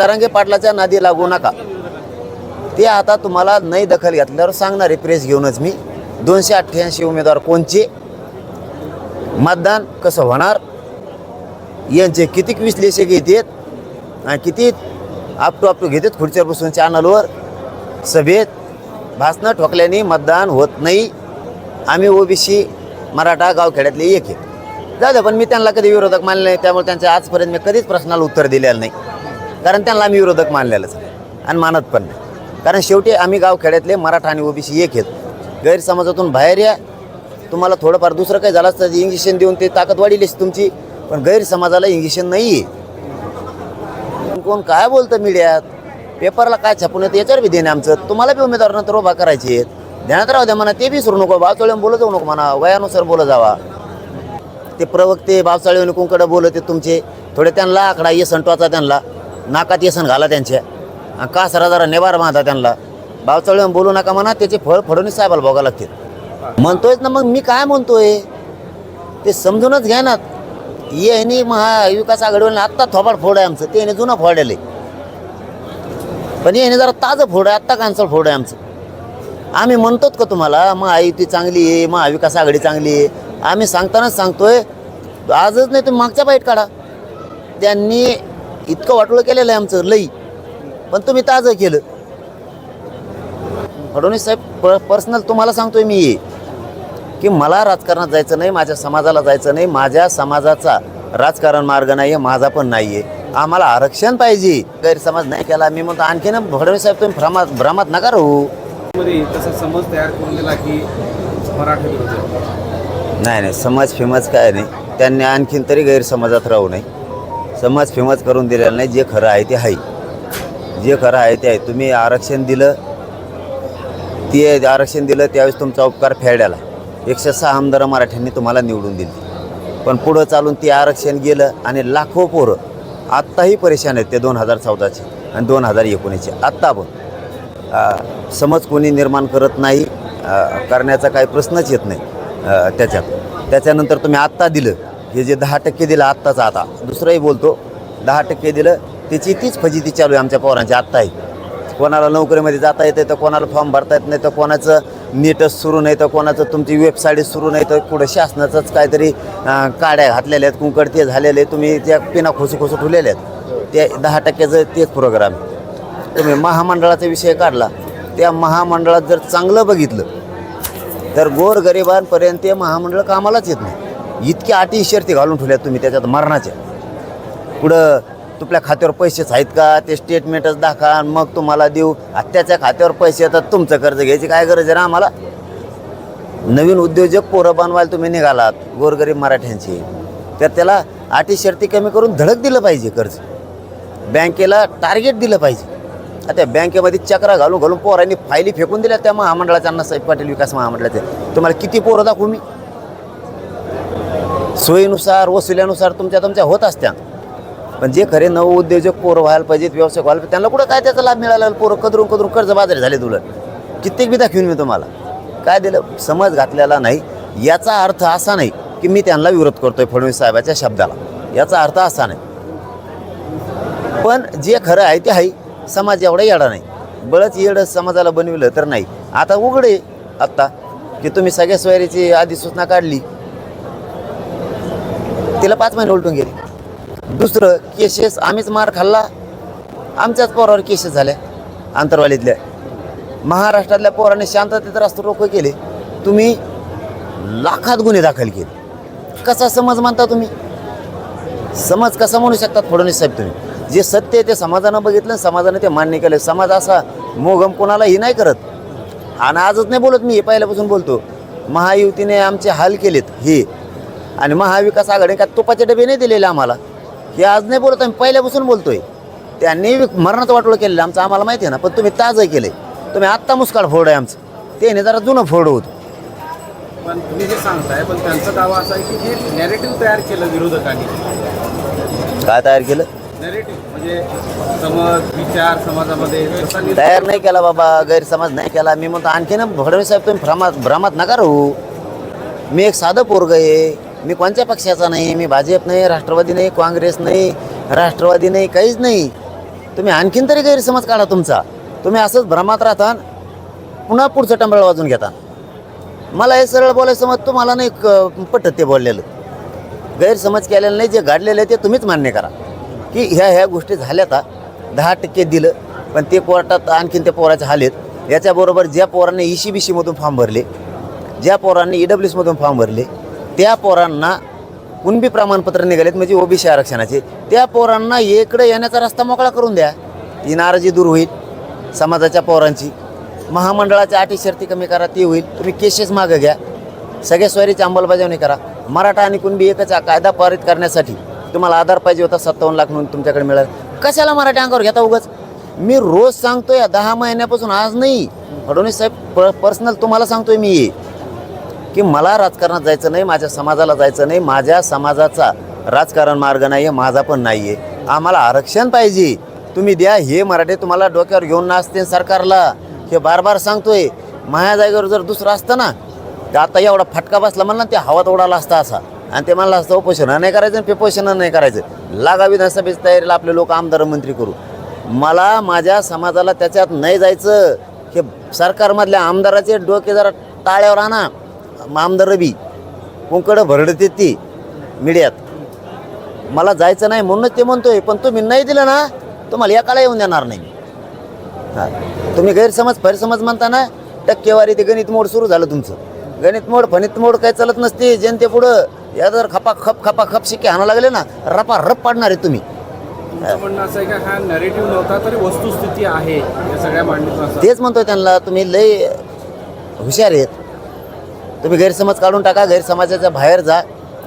जरांगे पाटलाच्या नादी लागू नका. ते आता तुम्हाला नाही दखल घेतल्यावर सांगणार आहे प्रेस घेऊनच मी. दोनशे अठ्ठ्याऐंशी उमेदवार कोणचे? मतदान कसं होणार? यांचे किती विश्लेषक येतात आणि किती आप टू आप टू घेतात खुर्चीवर बसून चॅनलवर सभेत भाषणं ठोकल्याने मतदान होत नाही. आम्ही ओबीसी मराठा गावखेड्यातले एक आहेत जाऊ पण मी त्यांना कधी विरोधक मानले नाही त्यामुळे त्यांच्या आजपर्यंत मी कधीच प्रश्नाला उत्तर दिलेलं नाही. कारण त्यांना आम्ही विरोधक मानलेलंच आणि मानत पण नाही. कारण शेवटी आम्ही गावखेड्यातले मराठा आणि ओबीसी एक आहेत. गैरसमाजातून बाहेर या. तुम्हाला थोडंफार दुसरं काही झालं असतं इंजेक्शन देऊन ते ताकद वाढीलीच तुमची. पण गैरसमाजाला इंजेक्शन नाही आहे कोण काय बोलतं मीडियात? पेपरला काय छापून येतं याच्यावर बी देणे आमचं. तुम्हाला बी उमेदवार नंतर उभा करायचे आहेत. ध्यानात राहू द्या म्हणा ते बी सुरू नको. बावचाळीहून बोलत जाऊ नको म्हणा. वयानुसार बोलत जावा. ते प्रवक्ते बावचाळीहून कोणकडे बोलत आहेत तुमचे? थोडे त्यांना आकडा ये संटवाचा त्यांना. नाकात येसन घाला त्यांच्या का सरा जरा नेवार बांधा त्यांना. बावचाळीहून बोलू नका म्हणा त्याचे फळ फडवणीस साहेबाला बघावं लागतील. म्हणतोयच ना मग मी काय म्हणतोय? ते समजूनच घ्या ना. ये महाविकास आघाडीवर आत्ता थोबाड फोड आहे आमचं. ते ह्याने जुनं फोडेल पण याने जरा ताजं फोड आहे आत्ता कॅन्सल फोड आहे आमचं. आम्ही म्हणतोच का तुम्हाला महायुती चांगली आहे महाविकास आघाडी चांगली आहे. आम्ही सांगतानाच सांगतोय आजच नाही तुम्ही मागच्या बाईट काढा. त्यांनी इतकं वाटोळं केलेलं आहे आमचं लई. पण तुम्ही ताजं केलं. फडणवीस साहेब प पर्सनल तुम्हाला सांगतोय मी ये की मला राजकारणात जायचं नाही माझ्या समाजाला जायचं नाही माझ्या समाजाचा राजकारण मार्ग नाही आहे माझा पण नाही आहे आम्हाला आरक्षण पाहिजे. गैरसमज नाही केला. मी म्हणतो आणखीन फडणवीस साहेब तुम्ही भ्रमात भ्रमात नका राहू. तसा समज तयार करून दिला की मराठा. नाही नाही समज फिमज काय नाही. त्यांनी आणखीन तरी गैरसमजात राहू नये. समज फेमस करून दिलेला नाही जे खरं आहे ते आहे. जे खरं आहे ते आहे. तुम्ही आरक्षण दिलं ते आरक्षण दिलं त्यावेळेस तुमचा उपकार फेडायला. एकशे सहा आमदार मराठ्यांनी तुम्हाला निवडून दिली. पण पुढं चालून ते आरक्षण गेलं आणि लाखो पोरं आत्ताही परेशान आहेत ते दोन हजार चौदाचे आणि दोन हजार एकोणीसचे. आत्ता पण समज कोणी निर्माण करत नाही करण्याचा काही प्रश्नच येत नाही त्याच्यात. त्याच्यानंतर तुम्ही आत्ता दिलं. हे जे दहा टक्के दिलं आत्ताचं आता दुसरंही बोलतो दहा टक्के दिलं त्याची तीच फजिती चालू आहे आमच्या पोरांची आत्ताही. कोणाला नोकरीमध्ये जाता येतं तर कोणाला फॉर्म भरता येत नाही तर कोणाचं नीटच सुरू नाही तर कोणाचं तुमची वेबसाईट सुरू नाही तर कुठं शासनाचंच काहीतरी काड्या घातलेल्या आहेत कुंकड ते झालेले तुम्ही त्या पिना खोसू खोसू ठेवलेल्या आहेत. ते दहा टक्क्याचं तेच प्रोग्राम तुम्ही महामंडळाचा विषय काढला त्या महामंडळात जर चांगलं बघितलं तर गोरगरिबांपर्यंत ते महामंडळ कामालाच येत नाही. इतक्या अटी शर्ती घालून ठेवल्या तुम्ही त्याच्यात मरणाच्या पुढं तुपल्या खात्यावर पैसेच आहेत का? ते स्टेटमेंटच दाखवा आणि मग तुम्हाला देऊ. त्याच्या खात्यावर पैसे येतात तुमचं कर्ज घ्यायची काय गरज आहे ना आम्हाला? नवीन उद्योजक पोरं बनवायला तुम्ही निघालात गोरगरीब मराठ्यांची. तर त्याला अटी शर्ती कमी करून धडक दिलं पाहिजे कर्ज. बँकेला टार्गेट दिलं पाहिजे. आता बँकेमध्ये चक्रा घालून घालून पोरांनी फायली फेकून दिल्या त्या महामंडळाच्या अण्णासाहेब पाटील विकास महामंडळाचे. तुम्हाला किती पोरं दाखवू मी? सोयीनुसार वसुल्यानुसार तुमच्या तुमच्या होत असत्या. पण जे खरे नव उद्योजक पोरं व्हायला पाहिजेत व्यवसाय व्हायला पाहिजे त्यांना कुठं काय त्याचा लाभ मिळाला? पोरं कदरून कदरून कर्ज बाजारी झाले तुला कित्येक बी घेऊन मी तुम्हाला. काय दिलं? समज घातलेला नाही. याचा अर्थ असा नाही की मी त्यांना विरोध करतोय फडणवीस साहेबाच्या शब्दाला. याचा अर्थ असा नाही. पण जे खरं आहे ते आहे. समाज एवढा येडा नाही. बळच येडं समाजाला बनविलं तर नाही. आता उघडे आत्ता की तुम्ही सगळ्या सोयरीची अधिसूचना काढली. तिला पाच महिने उलटून गेले. दुसरं केसेस आम्हीच मार खाल्ला. आमच्याच पोरावर केसेस झाल्या आंतरवालीतल्या. महाराष्ट्रातल्या पोराने शांततेत रास्ता रोखो केले. तुम्ही लाखात गुन्हे दाखल केले. कसा समज मानता तुम्ही? समज कसा म्हणू शकतात फडणवीस साहेब तुम्ही? जे सत्य आहे ते समाजानं बघितलं समाजाने समाजानं ते मान्य केलं. समाज असा मोगम कोणालाही नाही करत. आणि आजच नाही बोलत मी हे पहिल्यापासून बोलतो. महायुतीने आमचे हाल केलेत हे आणि महाविकास आघाडी का तुपाचे डबे नाही दिलेले आम्हाला? हे आज नाही बोलत आम्ही पहिल्यापासून बोलतोय. त्यांनी मरणाचं वाटोळं केलेलं आमचं आम्हाला माहिती आहे ना पण तुम्ही ताजं केले तुम्ही आत्ता मुस्काळ फोड आहे आमचं. त्याने जरा जुनं फोड होतं. पण तुम्ही जे सांगताय पण त्यांचा दावा असा आहे की हे नॅरेटिव्ह तयार केलं विरोधकांनी. काय तयार केलं? नॅरेटिव्ह म्हणजे समज विचार समाजामध्ये तयार नाही केला बाबा गैरसमज नाही केला. मी म्हणतो आणखीन फडणवीस साहेब तुम्ही भ्रमात भ्रमात नका राहू. मी एक साधं पोरग आहे. मी कोणत्या पक्षाचा नाही मी भाजप नाही राष्ट्रवादी नाही काँग्रेस नाही राष्ट्रवादी नाही काहीच नाही. तुम्ही आणखीन तरी गैरसमज काढा तुमचा. तुम्ही असंच भ्रमात राहता पुन्हा पुढचं टंबळ वाजून घेता. मला हे सरळ बोलायचं मत तुम्हाला नाही क- पटत ते बोललेलं. गैरसमज केलेलं नाही जे घडलेलं आहे ते तुम्हीच मान्य करा. की ह्या ह्या गोष्टी झाल्या का दहा टक्के दिलं पण ते कोर्टात आणखीन त्या पोराचे हालेत याच्याबरोबर ज्या पोरांनी ई सी बी सीमधून फॉर्म भरले ज्या पोरांनी ई डब्ल्यू सीमधून फॉर्म भरले त्या पोरांना कुणबी प्रमाणपत्र निघालेत म्हणजे ओबीसी आरक्षणाचे. त्या पोरांना इकडे येण्याचा रस्ता मोकळा करून द्या. ती नाराजी दूर होईल समाजाच्या पोरांची. महामंडळाच्या अटी शर्ती कमी करा ती होईल. तुम्ही केसेस मागं घ्या. सगळ्या स्वारीची अंमलबजावणी करा. मराठा आणि कुणबी एकच कायदा पारित करण्यासाठी तुम्हाला आधार पाहिजे होता सत्तावन्न लाख म्हणून तुमच्याकडे मिळाल. कशाला मराठी अंगावर घेता उगाच? मी रोज सांगतोय दहा महिन्यापासून आज नाही. फडणवीस साहेब पर्सनल तुम्हाला सांगतोय मी. ये की मला राजकारणात जायचं नाही माझ्या समाजाला जायचं नाही माझ्या समाजाचा राजकारण मार्ग नाही आहे माझा पण नाही आहे आम्हाला आरक्षण पाहिजे. तुम्ही द्या हे मराठे तुम्हाला डोक्यावर घेऊन नाचते सरकारला. हे बार बार सांगतोय. माझ्या जागेवर जर दुसरं असतं ना तर आता एवढा फटका बसला म्हणला ते हवात उडाला असता असा. आणि ते म्हणलं असतं उपोषण नाही करायचं आणि पेपोषण नाही करायचं. लागा विधानसभेची तयारीला आपले लोक आमदार मंत्री करू. मला माझ्या समाजाला त्याच्यात नाही जायचं. हे सरकारमधल्या आमदाराचे डोके जरा टाळ्यावर आणा. आमदार बी कुंकडं भरडते ती मीडियात. मला जायचं नाही म्हणूनच ते म्हणतोय पण तुम्ही नाही दिलं ना तुम्हाला एकाला येऊन देणार नाही. हा. तुम्ही गैरसमज फैरसमज म्हणता ना टक्केवारी ते गणित मोड सुरू झालं तुमचं. गणित मोड फणित मोड काही चालत नसते जनतेपुढं या जर खपा खप खपा खप शिक्के हाणा लागले ना रपा रप पाडणार आहे तुम्ही. तुमचं म्हणणं असं आहे का हा नरेटिव्ह नव्हता तरी वस्तुस्थिती आहे या सगळ्या तेच म्हणतोय त्यांना तुम्ही लय हुशार आहेत. तुम्ही गैरसमज काढून टाका गैरसमाजाच्या बाहेर जा.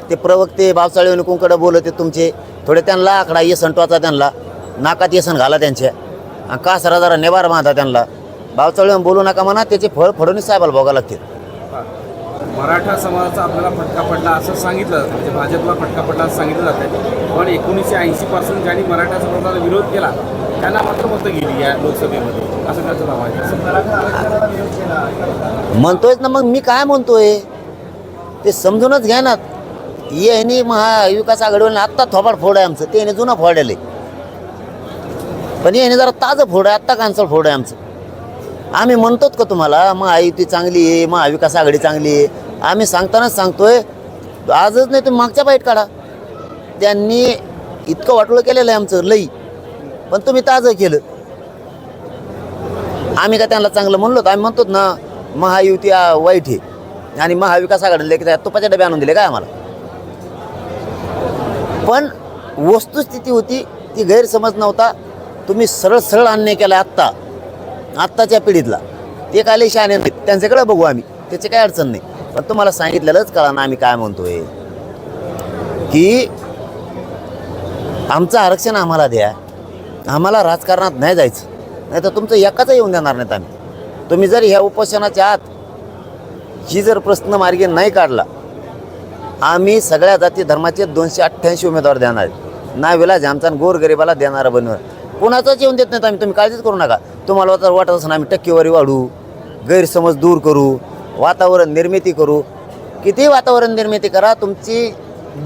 ते प्रवक्ते बावसाळे कुंकडं बोलते तुमचे. थोडे त्यांना आकडा येसन टोचा त्यांना. नाकात येसन घाला त्यांच्या. आणि का सरा जरा नेवार बांधा त्यांना. बावचाळे बोलू नका म्हणा त्याचे फळ फडणवीस साहेबाला भोगा लागतील. मराठा समाजाचा आपल्याला फटका पडला असं सांगितलं जातं म्हणजे भाजपला फटका पडला असं सांगितलं जातं पण एकोणीसशे ऐंशीपासून ज्यांनी मराठा समाजाला विरोध केला त्यांना मात्र मतं गेली या लोकसभेमध्ये. असं म्हणतोयच ना मग मी काय म्हणतोय? ते समजूनच घ्या ना. यांनी महाविकास आघाडीवर आत्ता थोबाड फोड आहे आमचं. त्याने जुनं फोडायला पण याने जरा ताजं फोड आहे आत्ता कांचळ फोड आहे आमचं. आम्ही म्हणतोच का तुम्हाला महायुती चांगली आहे महाविकास आघाडी चांगली आहे. आम्ही सांगतानाच सांगतोय आजच नाही तुम्ही मागच्या बाईट काढा. त्यांनी इतकं वाटोळं केलेलं आहे आमचं लई. पण तुम्ही ताजं केलं. आम्ही का त्यांना चांगलं म्हणलो तर आम्ही म्हणतो ना महायुती वाईट आहे. आणि महाविकास आघाडीला की तुपाच्या डबे आणून दिले काय आम्हाला? पण वस्तुस्थिती होती ती गैरसमज नव्हता. तुम्ही सरळ सरळ अन्याय केला आत्ता. आत्ताच्या पिढीतला. ते काय शहाणे नाहीत. त्यांच्याकडे बघू आम्ही. त्याची काय अडचण नाही. पण तुम्हाला सांगितलेलंच कळा ना आम्ही काय म्हणतोय. की आमचं आरक्षण आम्हाला द्या. आम्हाला राजकारणात नाही जायचं. नाही तर तुमचं एकाच येऊन देणार नाहीत आम्ही. तुम्ही जर ह्या उपोषणाच्या आत ही जर प्रश्न मार्गी नाही काढला आम्ही सगळ्या जाती धर्माचे दोनशे अठ्ठ्याऐंशी उमेदवार देणार आहेत. ना विलाज आमचा गोरगरिबाला देणारा बनवर कोणाचाच येऊन देत नाहीत आम्ही तुम्ही काळजीच करू नका. तुम्हाला जर वाटत असं आम्ही टक्केवारी वाढू गैरसमज दूर करू वातावरण निर्मिती करू. किती वातावरण निर्मिती करा तुमची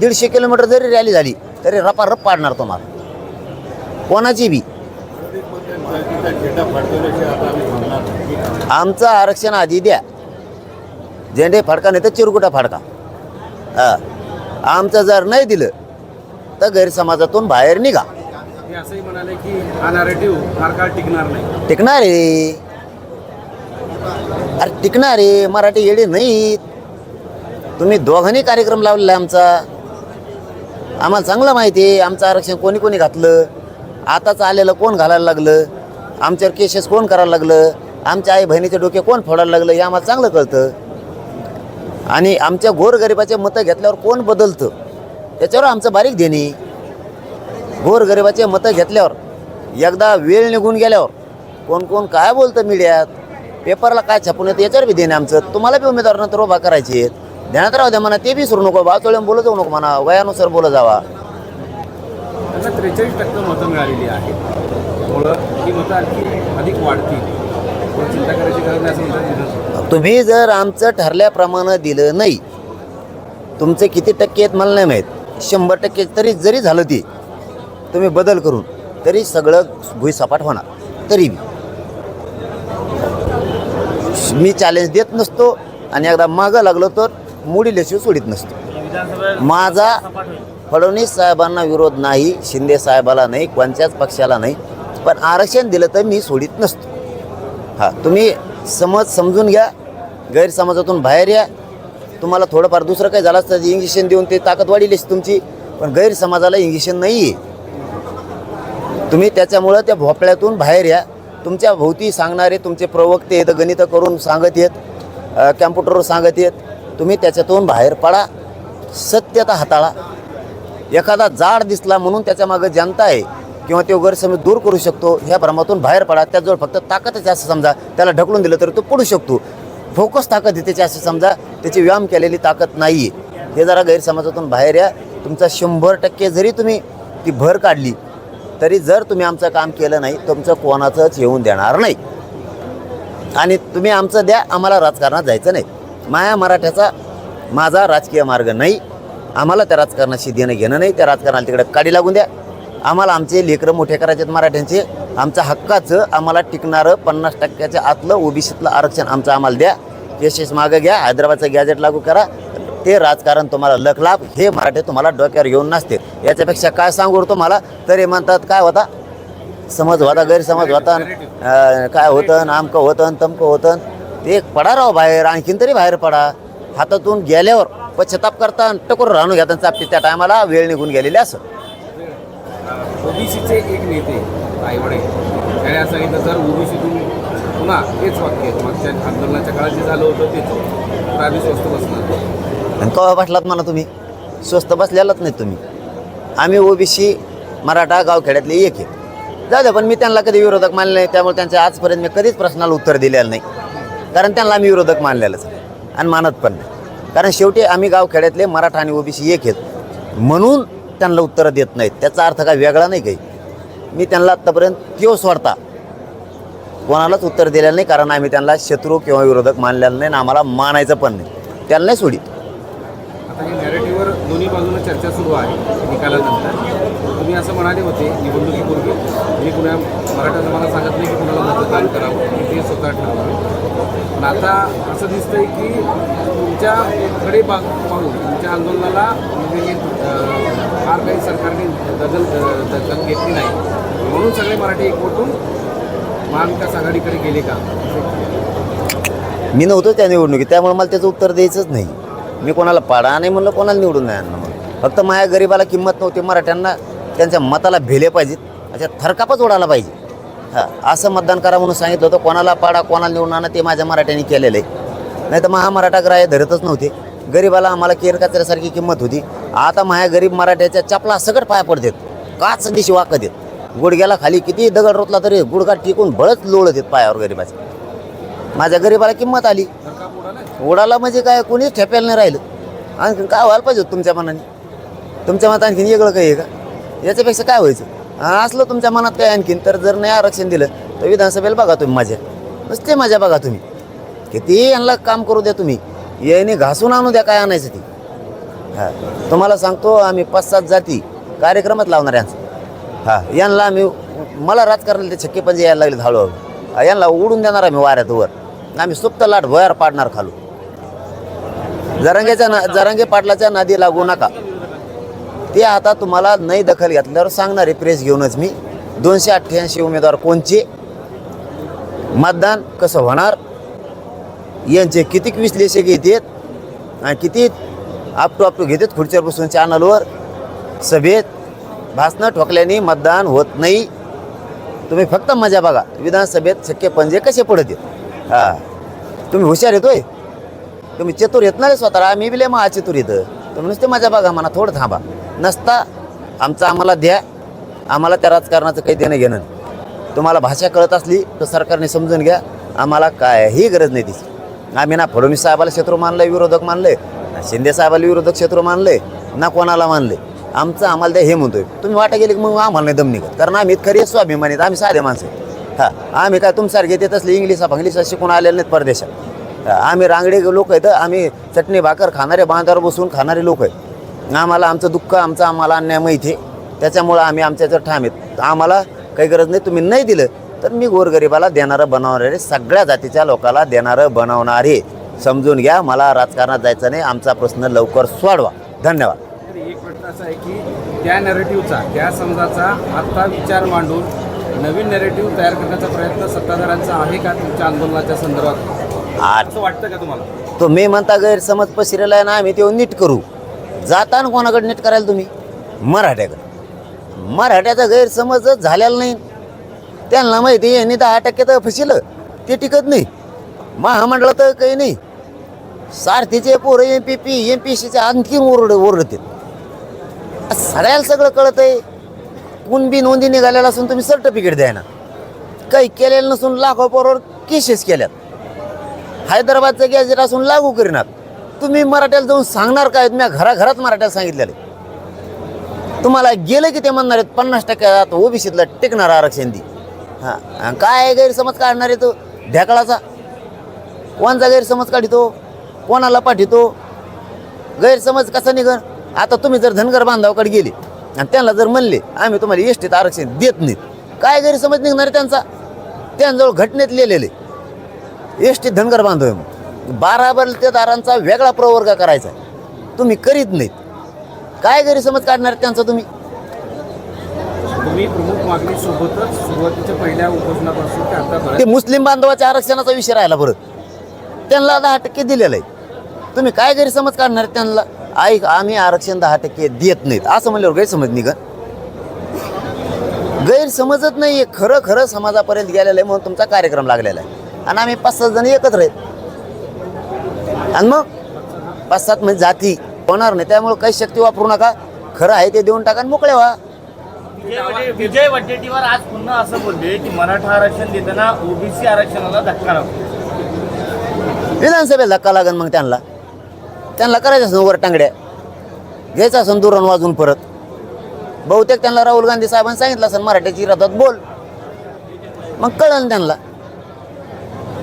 दीडशे किलोमीटर जरी रॅली झाली तरी रपारप पाडणार तुम्हाला. कोणाची बी. आमचं आरक्षण आधी द्या. झेंडे फाडका नाही तर चिरकुटा फाडका. हा. आमचं जर नाही दिलं तर गैरसमाजातून बाहेर निघा. हे असंही म्हणाले की हा नरेटिव्ह फार काळ टिकणार नाही. टिकणार रे अरे टिकणार रे मराठी येडे नाहीत. तुम्ही दोघांनी कार्यक्रम लावलेला आहे आमचा. आम्हाला चांगलं माहिती आहे. आमचं आरक्षण कोणी कोणी घातलं? आताच आलेलं कोण घालायला लागलं? आमच्यावर केसेस कोण करायला लागलं? आमच्या आई बहिणीचे डोके कोण फोडायला लागलं? हे आम्हाला चांगलं कळतं. आणि आमच्या गोरगरिबाचे मतं घेतल्यावर कोण बदलतं? त्याच्यावर आमचं बारीक देणी गोरगरिबाचे मतं घेतल्यावर एकदा वेळ निघून गेल्यावर कोण कोण काय बोलतं मीडियात? पेपरला काय छापून येतं याच्यावर बी देणे आमचं. तुम्हाला बी उमेदवार नंतर उभा करायचे आहेत. ध्यानात राहू द्या म्हणा ते बी सुरू नको. बाचोळ्या बोलत जाऊ नको म्हणा. वयानुसार बोलत जावा. त्यांना त्रेचाळीस टक्के मतं मिळालेली आहेत. त्यामुळं ही मतं आणखी अधिक वाढतील. चिंता करायची गरज नाही असं म्हणतात तुम्ही जर आमचं ठरल्याप्रमाणे दिलं नाही तुमचे किती टक्के आहेत मला नाही माहीत. शंभर टक्के तरी जरी झालं ते तुम्ही बदल करून तरी सगळं भुईसपाट होणार. तरी बी. मी चॅलेंज देत नसतो आणि एकदा मागं लागलो तर मुडीलेशिव सोडित नसतो. माझा फडणवीस साहेबांना विरोध नाही शिंदे साहेबाला नाही कोणत्याच पक्षाला नाही. पण आरक्षण दिलं तर मी सोडित नसतो. हां तुम्ही समज समजून घ्या गैरसमाजातून बाहेर या. तुम्हाला थोडंफार दुसरं काही झालं असतं इंजेक्शन देऊन ते ताकद वाढीलीच तुमची पण गैरसमाजाला इंजेक्शन नाही आहे तुम्ही त्याच्यामुळं त्या भोपळ्यातून बाहेर या. तुमच्या भोवती सांगणारे तुमचे प्रवक्ते आहेत गणितं करून सांगत आहेत कॅम्प्युटरवर सांगत येत तुम्ही त्याच्यातून बाहेर पडा. सत्यता हाताळा. एखादा जाड दिसला म्हणून त्याच्या मागं जनता आहे किंवा ते गैरसमज दूर करू शकतो ह्या भ्रमातून बाहेर पडा. त्याजवळ फक्त ताकदच असं समजा. त्याला ढकलून दिलं तर तो पडू शकतो. फोकस ताकद आहे त्याची असं समजा. त्याची व्यायाम केलेली ताकद नाही आहे हे जरा गैरसमाजातून बाहेर या. तुमचा शंभर टक्के जरी तुम्ही ती भर काढली तरी जर तुम्ही आमचं काम केलं नाही तुमचं कोणाचंच येऊन देणार नाही. आणि तुम्ही आमचं द्या आम्हाला राजकारणात जायचं नाही. माया मराठ्याचा माझा राजकीय मार्ग नाही. आम्हाला त्या राजकारणाशी देणं घेणं नाही. त्या राजकारणाला तिकडे काडी लागून द्या. आम्हाला आमचे लेकरं मोठे करायचे आहेत मराठ्यांचे. आमच्या हक्काचं आम्हाला टिकणारं पन्नास टक्क्याच्या आतलं ओबीसीतलं आरक्षण आमचं आम्हाला द्या. यशेस मागं घ्या हैदराबादचं गॅजेट लागू करा. ते राजकारण तुम्हाला लख लाभ हे मराठे तुम्हाला डोक्यावर येऊन नसते याच्यापेक्षा काय सांगू तुम्हाला? तरी म्हणतात काय होता? समज होता गैरसमज होता काय होतं आमकं होतं तमकं होतं. ते पडा राव बाहेर आणखीन तरी बाहेर पडा. हातातून गेल्यावर पश्चाताप करता टकोर राहून घ्या चापटी त्या टायमाला वेळ निघून गेलेली असं. ओबीसीचे एक नेते आईवडे त्याने असं सांगितलं जर ओबीसीतून पुन्हा तेच वाक्य मागच्या आंदोलनाच्या काळात जे झालं होतं तेच तर आम्ही स्वस्त बसणार. आणि कवा बसलात म्हणा तुम्ही? स्वस्त बसलेलाच नाही तुम्ही. आम्ही ओबीसी मराठा गावखेड्यातले एक आहे. जाऊ पण मी त्यांना कधी विरोधक मानले नाही त्यामुळे त्यांच्या आजपर्यंत मी कधीच प्रश्नाला उत्तर दिलेलं नाही. कारण त्यांना आम्ही विरोधक मानलेलंच. आणि मानत पण नाही. कारण शेवटी आम्ही गावखेड्यातले मराठा आणि ओबीसी एक आहेत. म्हणून त्यांना उत्तरं देत नाहीत. त्याचा अर्थ काय वेगळा नाही काही. मी त्यांना आत्तापर्यंत किंवा सोडता. कोणालाच उत्तर दिलेलं नाही कारण आम्ही त्यांना शत्रू किंवा विरोधक मानलेलं नाही ना आम्हाला मानायचं पण नाही. त्यांना नाही सोडित. दोन्ही बाजूला चर्चा सुरू आहे निकालानंतर. तुम्ही असं म्हणाले होते निवडणुकीपूर्वी. म्हणजे मी कुणा मराठा समाजाला सांगत नाही की कुणाला मतदान करावं ते स्वतः ठरवावं पण आता असं दिसतंय की तुमच्याकडे बा पाहून तुमच्या आंदोलनाला म्हणजे फार काही सरकारने दखल दखल घेतली नाही. म्हणून सगळे मराठी एकवटून महाविकास आघाडीकडे गेले का? मी नव्हतो त्या निवडणुकीत त्यामुळे मला त्याचं उत्तर द्यायचंच नाही. मी कोणाला पाडा नाही म्हणलं कोणाला निवडून नाही आणलं फक्त माझ्या गरिबाला किंमत नव्हती मराठ्यांना त्यांच्या मताला भेले पाहिजेत अशा थरकापच उडाला पाहिजे. हां असं मतदान करा म्हणून सांगितलं होतं कोणाला पाडा कोणाला निवडून आणा ते माझ्या मराठ्यांनी केलेलं आहे. नाही तर महामराठा ग्राह्य धरतच नव्हते. गरीबाला आम्हाला केर कचऱ्यासारखी किंमत होती. आता माया गरीब मराठ्याच्या चपला सगळं पाया पडतात. काच दिशी वाक देत. गुडघ्याला खाली किती दगड रोतला तरी गुडघा टिकून बळच लोळत येत पायावर गरिबाच्या माझ्या गरीबाला किंमत आली. उडाला म्हणजे काय? कोणीच ठेपेल नाही राहिलं. आणखीन काय व्हायला पाहिजे होतं तुमच्या मनाने? तुमच्या मनात आणखीन वेगळं काही आहे का? याच्यापेक्षा काय व्हायचं? असलं तुमच्या मनात काय आणखीन. तर जर नाही आरक्षण दिलं तर विधानसभेला बघा तुम्ही माझ्या. नुसते माझ्या बघा तुम्ही. किती यांना काम करू द्या तुम्ही? याने घासून आणू द्या काय आणायचं ती. हा. तुम्हाला सांगतो आम्ही पाच सात जाती कार्यक्रमात लावणार यांचा. हा. यांना आम्ही मला राजकारणाला ते छक्के पंजे यायला लागले हळूहळू. यांना उडून देणार आम्ही वाऱ्यात वर. आम्ही सुप्त लाट भयार पाडणार खालू जरांगेच्या ना जरांगे पाटलाच्या नादी लागू नका. ते आता तुम्हाला नाही दखल घेतल्यावर सांगणार आहे प्रेस घेऊनच मी. दोनशे अठ्ठ्याऐंशी उमेदवार कोणचे? मतदान कसं होणार? यांचे कितीक विश्लेषक येतात आणि किती आप टू आप टू घेतात खुर्चीवर बसून चॅनलवर सभेत भाषणं ठोकल्याने मतदान होत नाही. तुम्ही फक्त मजा बघा. विधानसभेत शक्य पंजे कसे पडत आहेत हां. तुम्ही हुशार येतोय तुम्ही चतुर येत नाही स्वतःला. आम्ही बिले महा चतुर येतं तुम्ही नुसते मजा बघा म्हणा थोडं थांबा. नसता आमचं आम्हाला द्या. आम्हाला त्या राजकारणाचं काही देणं घेणं नाही. तुम्हाला भाषा कळत असली तर सरकारने समजून घ्या. आम्हाला कायही गरज नाही तिची. आम्ही ना फडणवीस साहेबाला शत्रू मानलंय विरोधक मानले ना शिंदे साहेबाला विरोधक शत्रू मानले ना कोणाला मानले आमचं आम्हाला द्या हे म्हणतोय. तुम्ही वाटा गेले की मग आम्हाला नाही दम निघत. कारण आम्ही खरी स्वाभिमानीत आम्ही साधे माणसं हां आम्ही काय तुमच्यासारखे देत असले इंग्लिश इंग्लिश शिकून आलेले नाहीत परदेशात. आम्ही रांगडे लोक आहेत आम्ही चटणी भाकर खाणारे बांधावर बसून खाणारे लोक आहेत. आम्हाला आमचं दुःख आमचं आम्हाला अन्याय माहिती आहे. त्याच्यामुळं आम्ही आमच्या याच्यावर ठाम आहेत. आम्हाला काही गरज नाही तुम्ही नाही दिलं तर मी गोरगरिबाला देणारं बनवणारे सगळ्या जातीच्या लोकाला देणारं बनवणारे. समजून घ्या मला राजकारणात जायचं नाही आमचा प्रश्न लवकर सोडवा. धन्यवाद. एक प्रश्न असा आहे की त्या नॅरेटिव्हचा त्या समजाचा आत्ता विचार मांडून नवीन नॅरेटिव्ह तयार करण्याचा प्रयत्न सत्ताधाऱ्यांचा आहे का तुमच्या आंदोलनाच्या संदर्भात? असं वाटतं का तुम्हाला? तो मी म्हणता गैरसमज पसरेला आहे ना आम्ही ते नीट करू. जाताना कोणाकडे नीट करायला तुम्ही? मराठ्याकडे. मराठ्याचा गैरसमजच झालेला नाही. त्यांना माहिती आहे यांनी दहा टक्के तर फसिलं. ते टिकत नाही. महामंडळ तर काही नाही. सारथीचे पोरं M P P M P सीचे आणखीन ओरड ओरडतात सगळ्याला सगळं कळत आहे कुणबी नोंदी निघालेला असून तुम्ही सर्टिफिकेट द्या ना. काही केलेलं नसून लाखो पोरावर केसेस केल्यात. हैदराबादचं गॅजेट असून लागू करीनात तुम्ही मराठ्याला जाऊन सांगणार काय? मी घराघरात मराठ्याला सांगितलेलं तुम्हाला गेलं की ते म्हणणार आहेत पन्नास टक्के ओबीसीतलं टिकणार आरक्षण दी. हां. आणि काय गैरसमज काढणार आहे तो? ढेकळाचा. कोणचा गैरसमज काढितो? कोणाला पाठितो? गैरसमज कसा निघन? आता तुम्ही जर धनगर बांधवाकडे गेले आणि त्यांना जर म्हणले आम्ही तुम्हाला एस आरक्षण देत नाहीत. काय गैरसमज निघणार आहे त्यांचा? त्यांजवळ घटनेत लिहिलेले एस धनगर बांधव आहे बारा बलतेदारांचा वेगळा प्रवर्ग करायचा तुम्ही करीत नाहीत. काय गैरसमज काढणार त्यांचा तुम्ही? मागणी सोबतच सुरुवातीच्या पहिल्या उपोषणापासून ते ते मुस्लिम बांधवाच्या आरक्षणाचा विषय राहिला बरं. त्यांना दहा टक्के दिलेलं आहे तुम्ही काय गैरसमज काढणार त्यांना? ऐक आम्ही आरक्षण दहा टक्के देत नाहीत. असं म्हणल्यावर गैरसमज निघ गैरसमजच नाही खरं खरं समाजापर्यंत गेलेलं आहे म्हणून तुमचा कार्यक्रम लागलेला आहे. आणि आम्ही पाच सात जण एकत्र आहेत. आणि मग पाच सात म्हणजे जाती होणार नाही. त्यामुळे काही शक्ती वापरू नका. खरं आहे ते देऊन टाका आणि मोकळे व्हा. विजय वडेट्टीवार आज पुन्हा असं बोलले की मराठा आरक्षण देताना ओबीसी आरक्षणाला धक्का लागतो. विधानसभेला धक्का लागन मग त्यांना. त्यांना करायचं असं वर टांगड्या. घ्यायचं असं दुरण वाजून परत. बहुतेक त्यांना राहुल गांधी साहेबांनी सांगितलं असं मराठ्याची रथात बोल. मग कळलं त्यांना.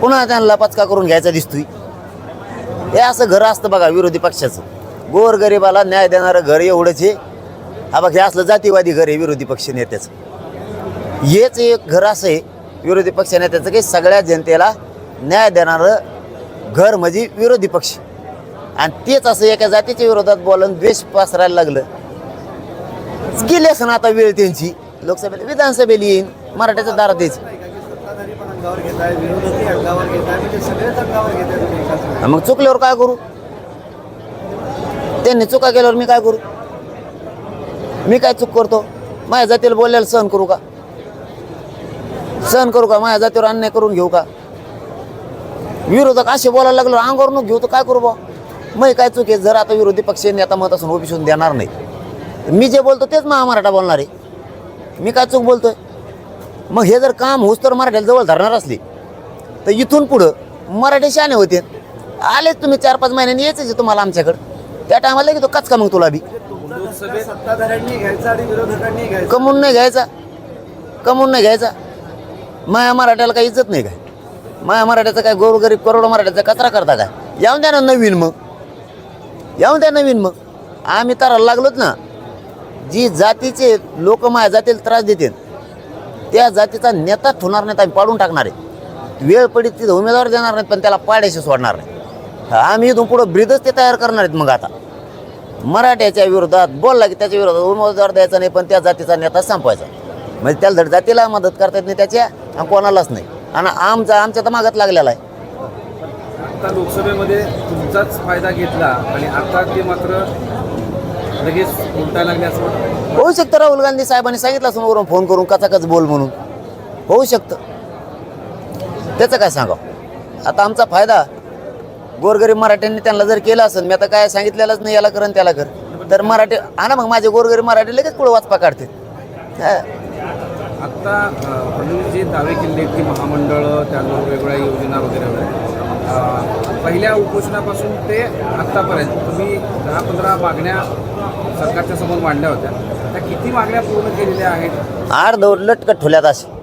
पुन्हा त्यांना पचका करून घ्यायचा दिसतोय. हे असं घर असतं बघा विरोधी पक्षाचं. गोर गरिबाला न्याय देणारं घर एवढंच हे हा बघ हे असलं जातीवादी घर आहे विरोधी पक्ष नेत्याचं. हेच एक घर असं आहे विरोधी पक्ष नेत्याचं की सगळ्या जनतेला न्याय देणारं घर म्हणजे विरोधी पक्ष. आणि तेच असं एका जातीच्या विरोधात बोलून द्वेष पसरायला लागलं. गेली असं आता वेळ त्यांची. लोकसभेला विधानसभेला येईन. मराठ्याच्या दारात यायचं मग चुकल्यावर काय करू? त्यांनी चुका केल्यावर मी काय करू? मी काय चूक करतो? माझ्या जातीला बोलायला सहन करू का? सहन करू का? माझ्या जातीवर अन्याय करून घेऊ का? विरोधक असे बोलायला लागलो अंगावर घेऊ तर काय करू बा? मग काय चूक आहे? जर आता विरोधी पक्ष नेता मत असून ओबीसून देणार नाही. मी जे बोलतो तेच महा मराठा बोलणार आहे. मी काय चूक बोलतोय? मग हे जर काम होस तर मराठ्याला जवळ धरणार असली. तर इथून पुढं मराठी शाने होते. आलेच तुम्ही चार पाच महिन्यांनी यायचे तुम्हाला आमच्याकडं. त्या टायमाला घेतो तो कचका मग तुला बी. सत्ताधाऱ्यांनी घ्यायचा आणि विरोधकांनी घ्यायचा. नाही घ्यायचा. कमून नाही घ्यायचा. माया मराठ्याला काही इज्जत नाही काय? माया मराठ्याचा काय गोरगरीब करोडो मराठ्याचा कचरा करता काय? येऊन द्या ना नवीन मग. येऊन द्या नवीन मग. आम्ही तर लागलोच ना जी जातीचे लोक माझ्या जातीला त्रास देतील त्या जातीचा नेता ठेवणार नाहीत आम्ही पाडून टाकणार आहे. वेळ पडीत तिथं उमेदवार देणार नाहीत पण त्याला पाड्याशी सोडणार नाही. आम्ही इथून पुढं ब्रिदच ते तयार करणार आहेत मग आता. मराठ्याच्या विरोधात बोलला की त्याच्या विरोधात उमेदवार द्यायचा नाही पण त्या जातीचा नेता संपवायचा. म्हणजे त्याला धड जातीला मदत करता येत नाही त्याच्या आणि कोणालाच नाही. आणि आमचा आमच्या तर मागत लागलेला आहे. आता लोकसभेमध्ये तुमचाच फायदा घेतला आणि आता ते मात्र लगेच उलटायला लागले असं वाटतं. होऊ शकतं राहुल गांधी साहेबांनी सांगितलं असं वरून फोन करून कचाकच बोल म्हणून. होऊ शकतं. त्याचं काय सांगावं? आता आमचा फायदा गोरगरीब मराठ्यांनी त्यांना जर केलं असेल मी आता काय सांगितलेलंच नाही याला कर आणि त्याला कर. तर मराठी आणा मग माझे गोरगरीब मराठी लगेच पुढे वाचपा काढते हा. आत्ता फडणवीस जे दावे केले की महामंडळ त्यांना वेगवेगळ्या योजना वगैरे पहिल्या उपोषणापासून ते आत्तापर्यंत तुम्ही दहा पंधरा मागण्या सरकारच्या समोर मांडल्या होत्या. त्या किती मागण्या पूर्ण केलेल्या आहेत? आड दौड लटकट ठुल्यात असे.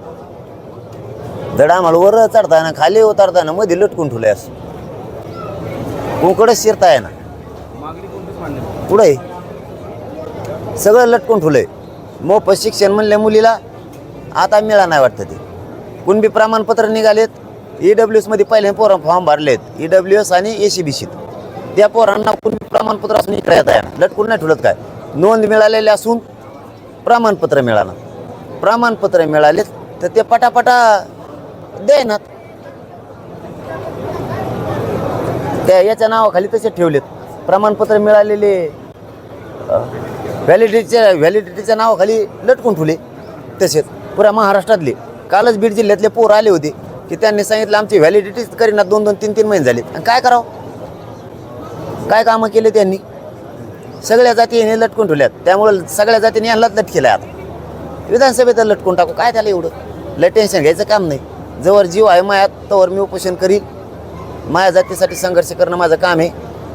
आम्हाला वर चढताना खाली उतरताना मध्ये लटकून ठुले असं. कोकडच ना कोणतीच मांडली नाही. पुढे सगळं लटकून ठुलंय मोफत शिक्षण म्हणल्या मुलीला आता मिळा नाही वाटतं ते. कुणबी प्रमाणपत्र निघालेत ई डब्ल्यू एसमध्ये पहिले पोरं फॉर्म भरलेत ई डब्ल्यू एस आणि ए सी बी सीत त्या पोरांना कुणबी प्रमाणपत्र असून इकडे येता येणार. लटकून नाही ठेवत काय? नोंद मिळालेली असून प्रमाणपत्र मिळालं. प्रमाणपत्र मिळाले तर ते पटापटा देणार त्या याच्या नावाखाली तसे ठेवलेत. प्रमाणपत्र मिळालेले व्हॅलिडिटीच्या व्हॅलिडिटीच्या नावाखाली लटकून ठेवले तसेच पुऱ्या महाराष्ट्रातले. कालच बीड जिल्ह्यातले पोर आले होते की त्यांनी सांगितलं आमची व्हॅलिडिटीच करीना दोन दोन तीन तीन महिने झाले आणि काय करावं? काय कामं केले त्यांनी? सगळ्या जाती लटकून ठेवल्यात. त्यामुळं सगळ्या जातीने यांनाच लटकेलं आहे आता. विधानसभेत लटकून टाकू. काय त्याला एवढं? लय टेन्शन घ्यायचं काम नाही. जवळ जीव आहे मायात तवर मी उपोषण करील माझ्या जातीसाठी संघर्ष करणं माझं काम आहे.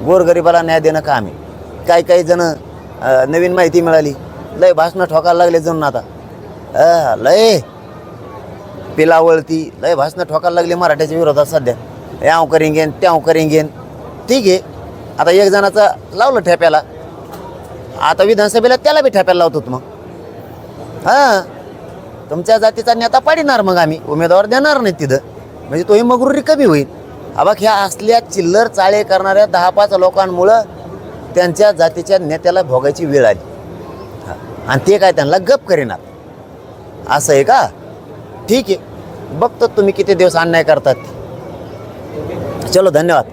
गोरगरिबाला न्याय देणं काम आहे. काही काही जण नवीन माहिती मिळाली. लय भाषणं ठोकायला लागले जणून आता. लय. पिलावळती लय भाषणं ठोकायला लागली मराठ्याच्या विरोधात सध्या. याव करेंगेन त्याव करेंगेन ठीक आहे. आता एक जणाचं लावलं ठेप्याला. आता विधानसभेला त्याला बी ठेप्याला लावतो मग. हां. तुमच्या जातीचा नेता पाडिणार मग आम्ही. उमेदवार देणार नाही तिथं. म्हणजे तोही मगरुरी कमी होईल. अबा ह्या असल्या चिल्लर चाळे करणाऱ्या दहा पाच लोकांमुळं त्यांच्या जातीच्या नेत्याला भोगायची वेळ आली. आणि ते काय त्यांना गप करेनात. असं आहे का? ठीक आहे. बघतो तुम्ही किती दिवस अन्याय करतात. चलो धन्यवाद.